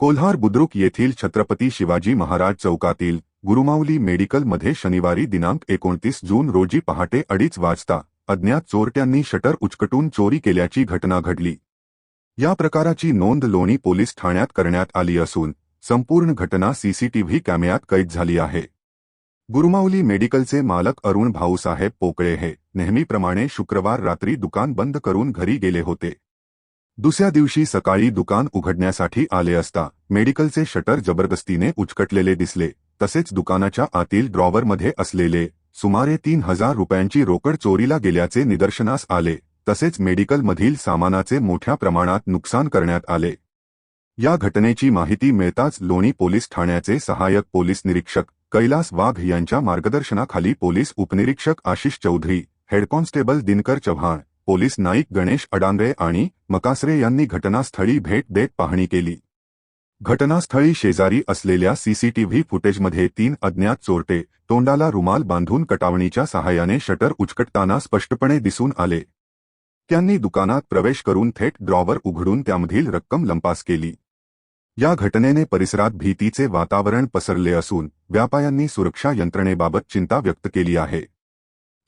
कोल्हार बुद्रुक येथील छत्रपती शिवाजी महाराज चौकातील गुरुमाऊली मेडिकलमध्ये शनिवारी दिनांक एकोणतीस जून रोजी पहाटे अडीच वाजता अज्ञात चोरट्यांनी शटर उचकटून चोरी केल्याची घटना घडली. या प्रकाराची नोंद लोणी पोलीस ठाण्यात करण्यात आली असून संपूर्ण घटना सीसीटीव्ही कॅमेऱ्यात कैद झाली आहे. गुरुमाऊली मेडिकलचे मालक अरुण भाऊसाहेब पोकळे हे नेहमीप्रमाणे शुक्रवार रात्री दुकान बंद करून घरी गेले होते. दुसऱ्या दिवशी सकाळी दुकान उघडण्यासाठी आले असता मेडिकलचे शटर जबरदस्तीने उचकटलेले दिसले. तसेच दुकानाच्या आतील ड्रॉवरमध्ये असलेले सुमारे तीन हजार रुपयांची रोकड चोरीला गेल्याचे निदर्शनास आले. तसेच मेडिकलमधील सामानाचे मोठ्या प्रमाणात नुकसान करण्यात आले. या घटनेची माहिती मिळताच लोणी पोलीस ठाण्याचे सहाय्यक पोलीस निरीक्षक कैलास वाघ यांच्या मार्गदर्शनाखाली पोलीस उपनिरीक्षक Ashish Chaudhari head constable Dinkar Chavan police naik Ganesh Adangare आणि मकासरे यांनी घटनास्थळी भेट देत पाहणी केली. घटनास्थळी शेजारी असलेल्या सीसीटीव्ही फुटेजमध्ये तीन अज्ञात चोरटे तोंडाला रुमाल बांधून कटावणीच्या सहाय्याने शटर उचकटताना स्पष्टपणे दिसून आले. त्यांनी दुकानात प्रवेश करून थेट ड्रॉवर उघडून त्यामधील रक्कम लंपास केली. या घटनेने परिसरात भीतीचे वातावरण पसरले असून व्यापाऱ्यांनी सुरक्षा यंत्रणेबाबत चिंता व्यक्त केली आहे.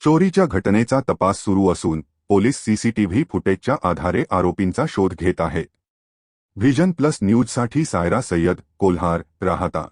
चोरीच्या घटनेचा तपास सुरू असून पोलीस सीसीटीव्ही फुटेजच्या आधारे आरोपींचा शोध घेत आहेत व्हिजन प्लस न्यूजसाठी सायरा सय्यद कोल्हार राहता.